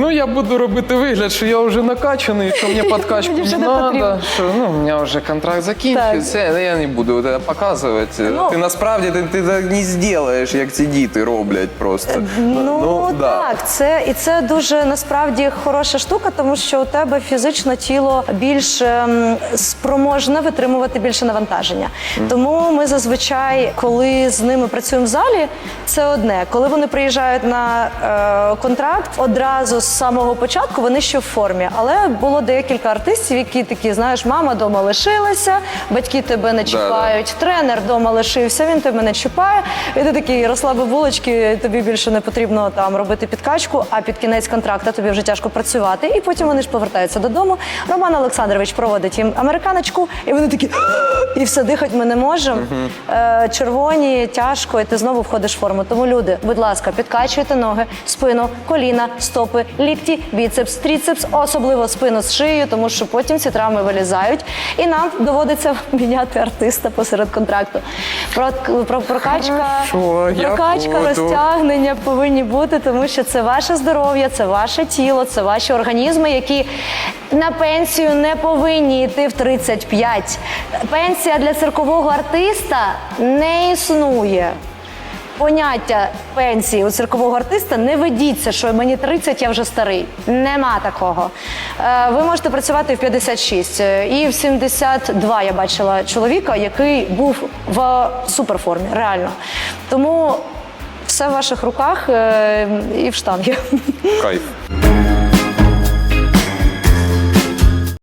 Ну, я буду робити вигляд, що я вже накачаний, що мені подкачку Мені не вже не треба, потрібно. що ну, у мене вже контракт закінчився, я не буду це показувати. Ну. ти насправді ти, ти так не зробиш, як ці діти роблять просто. Ну, да. так, це і це дуже насправді хороша штука, тому що у тебе фізично тіло більш ем, спроможне витримувати більше навантаження. Тому ми зазвичай, коли з ними працюємо в залі, це одне. Коли вони приїжджають на е, контракт, одразу самого початку вони ще в формі. Але було декілька артистів, які такі, знаєш, мама дома лишилася, батьки тебе не чіпають, тренер дома лишився, він тебе не чіпає. І ти такий розслабив булочки, тобі більше не потрібно там робити підкачку, а під кінець контракту тобі вже тяжко працювати. І потім вони ж повертаються додому. Роман Олександрович проводить їм американочку, і вони такі і все дихати ми не можемо. Е, червоні, тяжко, і ти знову входиш в форму. Тому люди, будь ласка, підкачуйте ноги, спину, коліна, стопи, лікті, біцепс, тріцепс, особливо спину з шиєю, тому що потім ці травми вилізають, і нам доводиться міняти артиста посеред контракту. Про, про прокачка, Хорошо, прокачка, розтягнення повинні бути, тому що це ваше здоров'я, це ваше тіло, це ваші організми, які на пенсію не повинні йти в 35. Пенсія для циркового артиста не існує. Поняття пенсії у циркового артиста не ведіться, що мені 30, я вже старий. Нема такого. Е, Ви можете працювати в 56. Е, І в 72 я бачила чоловіка, який був в суперформі, реально. Тому все в ваших руках е, і в штангі. Кайф.